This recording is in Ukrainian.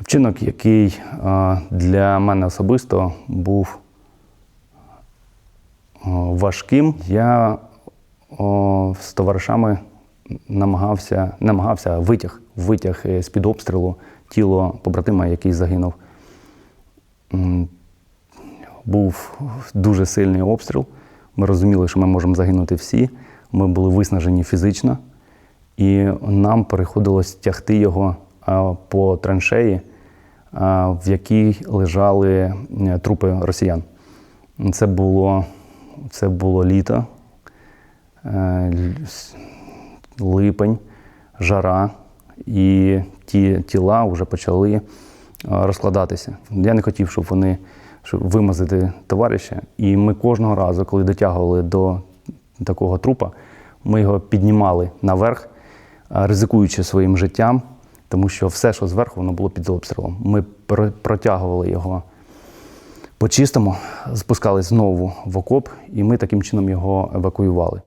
Вчинок, який для мене особисто був важким. Я з товаришами намагався, намагався витяг, витяг з-під обстрілу тіло побратима, який загинув. Був дуже сильний обстріл. Ми розуміли, що ми можемо загинути всі. Ми були виснажені фізично, і нам приходилось тягти його по траншеї, в якій лежали е, трупи росіян. Це було, це було літо, е, липень, жара, і ті тіла вже почали е, розкладатися. Я не хотів, щоб вони щоб вимазати товариша. І ми кожного разу, коли дотягували до такого трупа, ми його піднімали наверх, ризикуючи своїм життям, тому що все, що зверху, воно було під обстрілом. Ми про- протягували його по чистому, спускались знову в окоп, і ми таким чином його евакуювали.